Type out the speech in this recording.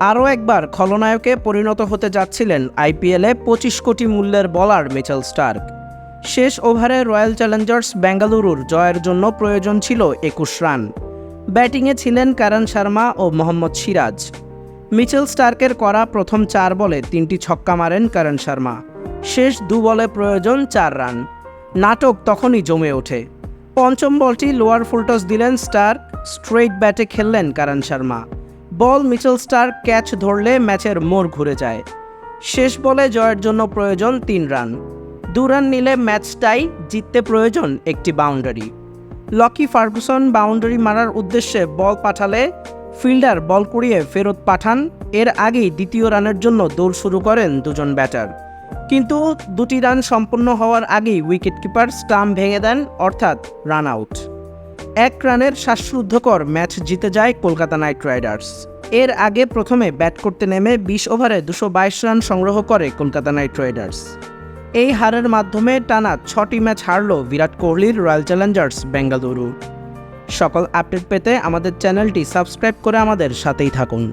আরও একবার খলনায়কে পরিণত হতে যাচ্ছিলেন আইপিএলে পঁচিশ কোটি মূল্যের বলার মিচেল স্টার্ক। শেষ ওভারে রয়্যাল চ্যালেঞ্জার্স বেঙ্গালুরুর জয়ের জন্য প্রয়োজন ছিল একুশ রান। ব্যাটিংয়ে ছিলেন কারণ শর্মা ও মোহাম্মদ সিরাজ। মিচেল স্টার্কের করা প্রথম চার বলে তিনটি ছক্কা মারেন কারণ শর্মা। শেষ দু বলে প্রয়োজন চার রান। নাটক তখনই জমে ওঠে। পঞ্চম বলটি লোয়ার ফুলটস দিলেন স্টার্ক, স্ট্রেইট ব্যাটে খেললেন Karn Sharma. Ball Mitchell Starc catch ধরলে ম্যাচের মোড় ঘুরে যায়। শেষ বলে জয়ের জন্য প্রয়োজন তিন রান। দু রান নিলে ম্যাচটাই জিততে প্রয়োজন একটি বাউন্ডারি। লকি ফার্গুসন বাউন্ডারি মারার উদ্দেশ্যে বল পাঠালে ফিল্ডার বল কুড়িয়ে ফেরত পাঠান। এর আগেই দ্বিতীয় রানের জন্য দৌড় শুরু করেন দুজন ব্যাটার। কিন্তু দুটি রান সম্পন্ন হওয়ার আগেই উইকেটকিপার স্টাম্প ভেঙে দেন, অর্থাৎ রান আউট। এক রানের শ্বাসরুদ্ধকর ম্যাচ জিতে যায় কলকাতা নাইট রাইডার্স। এর আগে প্রথমে ব্যাট করতে নেমে বিশ ওভারে দুশো রান সংগ্রহ করে কলকাতা নাইট রাইডার্স। এই হারের মাধ্যমে টানা ছটি ম্যাচ হারল বিরাট কোহলির রয়্যাল চ্যালেঞ্জার্স বেঙ্গালুরু। সকল আপডেট পেতে আমাদের চ্যানেলটি সাবস্ক্রাইব করে আমাদের সাথেই থাকুন।